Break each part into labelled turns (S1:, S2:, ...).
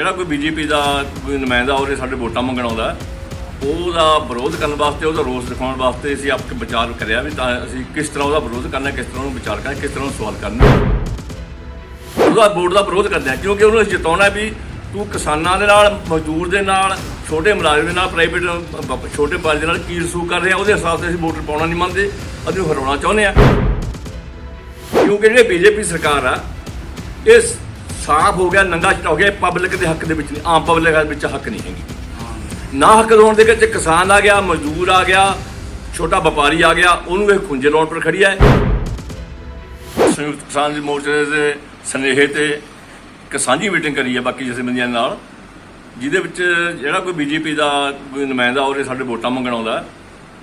S1: ਜਿਹੜਾ ਕੋਈ ਬੀਜੇਪੀ ਦਾ, ਕੋਈ ਨੁਮਾਇੰਦਾ ਉਹਦੇ ਸਾਡੇ ਵੋਟਾਂ ਮੰਗਣ ਆਉਂਦਾ, ਉਹਦਾ ਵਿਰੋਧ ਕਰਨ ਵਾਸਤੇ, ਉਹਦਾ ਰੋਸ ਦਿਖਾਉਣ ਵਾਸਤੇ ਅਸੀਂ ਆਪ ਵਿਚਾਰ ਕਰਿਆ ਵੀ ਤਾਂ ਅਸੀਂ ਕਿਸ ਤਰ੍ਹਾਂ ਉਹਦਾ ਵਿਰੋਧ ਕਰਨਾ, ਕਿਸ ਤਰ੍ਹਾਂ ਉਹਨੂੰ ਵਿਚਾਰ ਕਰਨਾ, ਕਿਸ ਤਰ੍ਹਾਂ ਉਹਨੂੰ ਸਵਾਲ ਕਰਨਾ। ਉਹਦਾ ਵੋਟ ਦਾ ਵਿਰੋਧ ਕਰਦੇ ਆ, ਕਿਉਂਕਿ ਉਹਨੂੰ ਅਸੀਂ ਜਿਤਾਉਣਾ ਵੀ ਤੂੰ ਕਿਸਾਨਾਂ ਦੇ ਨਾਲ, ਮਜ਼ਦੂਰ ਦੇ ਨਾਲ, ਛੋਟੇ ਮੁਲਾਜ਼ਮ ਦੇ ਨਾਲ ਪ੍ਰਾਈਵੇਟ ਛੋਟੇ ਪਾਲ ਦੇ ਨਾਲ ਕੀ ਰਸੂਖ ਕਰ ਰਿਹਾ ਉਹਦੇ ਹਿਸਾਬ ਤੇ ਅਸੀਂ ਵੋਟਰ ਪਾਉਣਾ ਨਹੀਂ ਮੰਨਦੇ, ਅਸੀਂ ਉਹ ਹਰਾਉਣਾ ਚਾਹੁੰਦੇ ਆ। ਕਿਉਂਕਿ ਜਿਹੜੀ ਬੀਜੇਪੀ ਸਰਕਾਰ ਆ, ਇਸ ਸਾਫ਼ ਹੋ ਗਿਆ, ਨੰਗਾ ਚਟਾ ਹੋ ਗਿਆ ਪਬਲਿਕ ਦੇ ਹੱਕ ਦੇ ਵਿੱਚ ਨਹੀਂ, ਆਮ ਪਬਲਿਕ ਦੇ ਵਿੱਚ ਹੱਕ ਨਹੀਂ ਹੈਗੀ। ਨਾ ਹੱਕ ਲਾਉਣ ਦੇ ਵਿੱਚ ਕਿਸਾਨ ਆ ਗਿਆ, ਮਜ਼ਦੂਰ ਆ ਗਿਆ, ਛੋਟਾ ਵਪਾਰੀ ਆ ਗਿਆ, ਉਹਨੂੰ ਇਹ ਖੁੰਝੇ ਲਾਉਣ ਪਰ ਖੜੀ ਹੈ। ਸੰਯੁਕਤ ਕਿਸਾਨ ਦੀ ਮੋਰਚੇ ਦੇ ਸਨੇਹੇ ਤੇ ਇੱਕ ਸਾਂਝੀ ਮੀਟਿੰਗ ਕਰੀ ਹੈ ਬਾਕੀ ਜਥੇਬੰਦੀਆਂ ਨਾਲ, ਜਿਹਦੇ ਵਿੱਚ ਜਿਹੜਾ ਕੋਈ ਬੀਜੇਪੀ ਦਾ, ਕੋਈ ਨੁਮਾਇੰਦਾ ਉਹਦੇ ਸਾਡੇ ਵੋਟਾਂ ਮੰਗਣ ਆਉਂਦਾ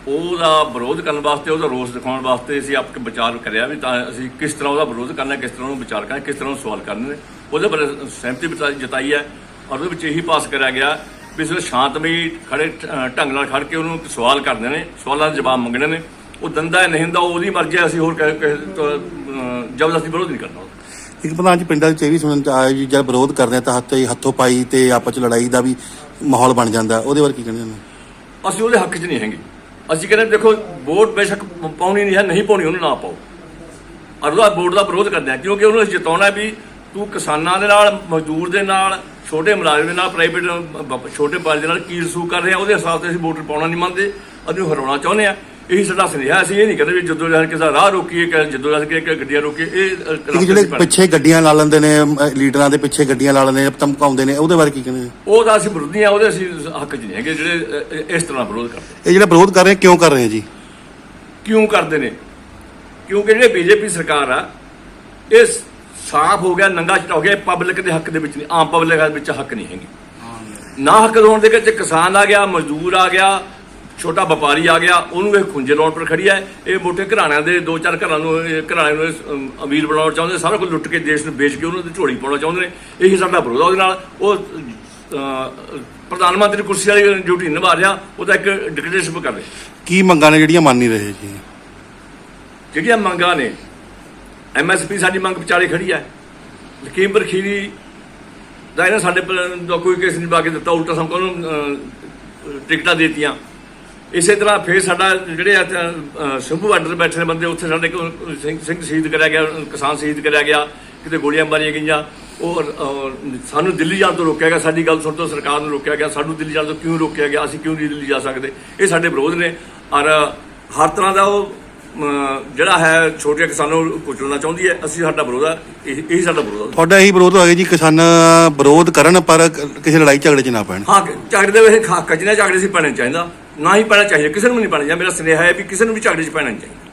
S1: ਉਹਦਾ ਵਿਰੋਧ ਕਰਨ ਵਾਸਤੇ ਉਹਦਾ ਰੋਸ ਦਿਖਾਉਣ ਵਾਸਤੇ ਅਸੀਂ ਆਪ ਵਿਚਾਰ ਕਰਿਆ ਵੀ ਤਾਂ ਅਸੀਂ ਕਿਸ ਤਰ੍ਹਾਂ ਉਹਦਾ ਵਿਰੋਧ ਕਰਨਾ ਕਿਸ ਤਰ੍ਹਾਂ ਉਹਨੂੰ ਵਿਚਾਰ ਕਰਨਾ ਕਿਸ ਤਰ੍ਹਾਂ ਉਹਨੂੰ ਸਵਾਲ ਕਰਨੇ ਨੇ। ਉਹਦੇ ਬਾਰੇ ਸਹਿਮਤੀ ਜਤਾਈ ਹੈ ਔਰ ਉਹਦੇ ਵਿੱਚ ਇਹੀ ਪਾਸ ਕਰਿਆ ਗਿਆ ਵੀ ਵਿੱਚ ਸ਼ਾਂਤਮਈ ਖੜੇ ਢੰਗ ਨਾਲ ਖੜ ਕੇ ਉਹਨੂੰ ਸਵਾਲ ਕਰਦੇ ਨੇ ਸਵਾਲਾਂ ਦੇ ਜਵਾਬ ਮੰਗਣੇ ਨੇ। ਉਹ ਦੰਦਾ ਹੈ ਨਹੀਂ ਹੁੰਦਾ ਉਹ ਉਹਦੀ ਮਰਜ਼ੀ ਹੈ ਅਸੀਂ ਹੋਰ ਜ਼ਬਰਦਸਤੀ ਵਿਰੋਧ ਨਹੀਂ ਕਰਨਾ।
S2: ਇੱਕ ਪ੍ਰਧਾਨ ਜੀ ਪਿੰਡਾਂ ਵਿੱਚ ਇਹ ਵੀ ਸੁਣਨ ਚ ਆਇਆ ਜੀ ਜਦ ਵਿਰੋਧ ਕਰਦੇ ਤਾਂ ਹੱਥ ਹੱਥੋਂ ਪਾਈ ਤੇ ਆਪਸ ਚ ਲੜਾਈ ਦਾ ਵੀ ਮਾਹੌਲ ਬਣ ਜਾਂਦਾ। ਉਹਦੇ ਬਾਰੇ ਕੀ ਕਹਿੰਦੇ ਨੇ?
S1: ਅਸੀਂ ਉਹਦੇ ਹੱਕ 'ਚ ਨਹੀਂ ਹੈਗੇ। ਅਸੀਂ ਕਹਿੰਦੇ ਦੇਖੋ, ਵੋਟ ਬੇਸ਼ੱਕ ਪਾਉਣੀ ਨਹੀਂ ਹੈ, ਨਹੀਂ ਪਾਉਣੀ, ਉਹਨੂੰ ਨਾ ਪਾਓ। ਔਰ ਉਹਦਾ ਵੋਟ ਦਾ ਵਿਰੋਧ ਕਰਦੇ ਆ, ਕਿਉਂਕਿ ਉਹਨੂੰ ਅਸੀਂ ਜਿਤਾਉਣਾ ਵੀ ਤੂੰ ਕਿਸਾਨਾਂ ਦੇ ਨਾਲ, ਮਜ਼ਦੂਰ ਦੇ ਨਾਲ, ਛੋਟੇ ਮੁਲਾਜ਼ਮ ਦੇ ਨਾਲ ਪ੍ਰਾਈਵੇਟ ਛੋਟੇ ਪਾਲ ਦੇ ਨਾਲ ਕੀ ਰਸੂਖ ਕਰ ਰਿਹਾ, ਉਹਦੇ ਹਿਸਾਬ ਤੇ ਅਸੀਂ ਵੋਟ ਪਾਉਣਾ ਨਹੀਂ ਮੰਨਦੇ। ਅਸੀਂ ਉਹ ਹਰਾਉਣਾ ਚਾਹੁੰਦੇ ਆ। ਇਹੀ ਸਾਡਾ ਸੁਨੇਹਾ ਅਸੀਂ ਇਹ ਨਹੀਂ ਕਹਿੰਦੇ ਵੀ ਜਦੋਂ ਜਦ ਕਿਸੇ ਦਾ ਰਾਹ ਰੋਕੀਏ ਕਿ ਜਦੋਂ ਜਦ ਕਿ ਗੱਡੀਆਂ ਰੋਕੀਏ ਇਹ
S2: ਜਿਹੜੇ। ਪਿੱਛੇ ਗੱਡੀਆਂ ਲਾ ਲੈਂਦੇ ਨੇ ਲੀਡਰਾਂ ਦੇ ਪਿੱਛੇ ਗੱਡੀਆਂ ਲਾ ਲੈਂਦੇ ਨੇ ਧਮਕਾਉਂਦੇ ਨੇ ਉਹਦੇ ਬਾਰੇ ਕੀ ਕਹਿੰਦੇ
S1: ਉਹ ਤਾਂ ਅਸੀਂ ਵਿਰੋਧੀ ਆ ਉਹਦੇ ਅਸੀਂ ਹੱਕ 'ਚ ਨਹੀਂ ਹੈਗੇ ਜਿਹੜੇ ਇਸ ਤਰ੍ਹਾਂ ਵਿਰੋਧ ਕਰਦੇ
S2: ਇਹ ਜਿਹੜਾ ਵਿਰੋਧ ਕਰ ਰਹੇ ਕਿਉਂ ਕਰ ਰਹੇ ਆ ਜੀ?
S1: ਕਿਉਂ ਕਰਦੇ ਨੇ? ਕਿਉਂਕਿ ਜਿਹੜੇ ਬੀਜੇਪੀ ਸਰਕਾਰ ਆ ਇਹ ਸਾਫ਼ ਹੋ ਗਿਆ ਨੰਗਾ ਚਟਾ ਹੋ ਗਿਆ ਪਬਲਿਕ ਦੇ ਹੱਕ ਦੇ ਵਿੱਚ ਨਹੀਂ ਆਮ ਪਬਲਿਕ ਦੇ ਵਿੱਚ ਹੱਕ ਨਹੀਂ ਹੈਗੀ। ਨਾ ਹੱਕ ਹੋਣ ਦੇ ਵਿੱਚ ਕਿਸਾਨ ਆ ਗਿਆ ਮਜ਼ਦੂਰ ਆ ਗਿਆ ਛੋਟਾ ਵਪਾਰੀ ਆ ਗਿਆ ਉਹਨੂੰ ਇਹ ਖੁੰਝੇ ਲਾਉਣ ਪਰ ਖੜੀ ਹੈ। ਇਹ ਮੋਟੇ ਘਰਾਣਿਆਂ ਦੇ ਦੋ ਚਾਰ ਘਰਾਂ ਨੂੰ ਘਰਾਣਿਆਂ ਨੂੰ ਅਮੀਰ ਬਣਾਉਣਾ ਚਾਹੁੰਦੇ ਸਾਰਾ ਕੁਝ ਲੁੱਟ ਕੇ ਦੇਸ਼ ਨੂੰ ਵੇਚ ਕੇ ਉਹਨਾਂ ਦੀ ਝੋਲੀ ਪਾਉਣਾ ਚਾਹੁੰਦੇ ਨੇ। ਇਹੀ ਸਾਡਾ ਵਿਰੋਧ ਉਹਦੇ ਨਾਲ। ਉਹ ਪ੍ਰਧਾਨ ਮੰਤਰੀ ਕੁਰਸੀ ਵਾਲੀ ਡਿਊਟੀ ਨਿਭਾ ਰਿਹਾ ਉਹਦਾ ਇੱਕ ਡਿਕਟੇਟਰਸ਼ਿਪ ਕਰ ਰਿਹਾ।
S2: ਕੀ ਮੰਗਾਂ ਨੇ ਜਿਹੜੀਆਂ ਮੰਨ ਨਹੀਂ ਰਹੇ ਜੀ?
S1: ਜਿਹੜੀਆਂ ਮੰਗਾਂ ਨੇ ਐਮਐਸਪੀ ਸਾਡੀ ਮੰਗ ਵਿਚਾਲੇ ਖੜੀ ਹੈ। ਲਖੀਮਪੁਰ ਖੀਰੀ ਦਾ ਇਹਨਾਂ ਸਾਡੇ ਕੋਈ ਕੇਸ ਨਹੀਂ ਬਾਕੀ ਦਿੱਤਾ ਉਲਟਾ ਸਮ ਨੂੰ ਅਹ, ਟਿਕਟਾਂ ਦੇਤੀਆਂ। ਇਸੇ ਤਰ੍ਹਾਂ ਫੇਰ ਸਾਡਾ ਜਿਹੜੇ ਸ਼ੰਭੂ ਬਾਰਡਰ ਬੈਠੇ ਨੇ ਬੰਦੇ ਉੱਥੇ ਸਾਡੇ ਕੋਲ ਸਿੰਘ ਸਿੰਘ ਸ਼ਹੀਦ ਕਰਿਆ ਗਿਆ ਕਿਸਾਨ ਸ਼ਹੀਦ ਕਰਿਆ ਗਿਆ ਕਿਤੇ ਗੋਲੀਆਂ ਮਾਰੀਆਂ ਗਈਆਂ। ਉਹ ਸਾਨੂੰ ਦਿੱਲੀ ਜਾਣ ਤੋਂ ਰੋਕਿਆ ਗਿਆ ਸਾਡੀ ਗੱਲ ਸੁਣ ਤੋਂ ਸਰਕਾਰ ਨੂੰ ਰੋਕਿਆ ਗਿਆ ਸਾਨੂੰ ਦਿੱਲੀ ਜਾਣ ਤੋਂ ਕਿਉਂ ਰੋਕਿਆ ਗਿਆ ਅਸੀਂ ਕਿਉਂ ਨਹੀਂ ਦਿੱਲੀ ਜਾ ਸਕਦੇ? ਇਹ ਸਾਡੇ ਵਿਰੋਧ ਨੇ। ਔਰ ਹਰ ਤਰ੍ਹਾਂ ਦਾ ਉਹ ਜਿਹੜਾ ਹੈ ਛੋਟੇ ਕਿਸਾਨਾਂ ਨੂੰ ਕੁਚਲਣਾ ਚਾਹੁੰਦੀ ਹੈ। ਅਸੀਂ ਸਾਡਾ ਵਿਰੋਧ ਹੈ ਇਹ ਸਾਡਾ ਵਿਰੋਧ ਹੈ
S2: ਤੁਹਾਡਾ ਇਹੀ ਵਿਰੋਧ ਹੋਇਆ ਜੀ ਕਿਸਾਨ ਵਿਰੋਧ ਕਰਨ ਪਰ ਕਿਸੇ ਲੜਾਈ ਝਗੜੇ 'ਚ ਨਾ ਪੈਣ।
S1: ਹਾਂ ਝਗੜੇ ਦੇ ਵਿੱਚ ਖਾ ਕਜਨੇ ਝਗੜੇ ਸੀ ਪੈਣਾ ਚਾਹੀਦਾ। ਨਾ ਹੀ ਪੈਣਾ ਚਾਹੀਦਾ, ਕਿਸੇ ਨੂੰ ਨਹੀਂ ਪੈਣਾ। ਚਾਹੀਦਾ ਮੇਰਾ ਸੁਨੇਹਾ ਹੈ ਵੀ ਕਿਸੇ ਨੂੰ ਵੀ ਝਗੜੇ 'ਚ ਪੈਣਾ ਨਹੀਂ ਚਾਹੀਦਾ।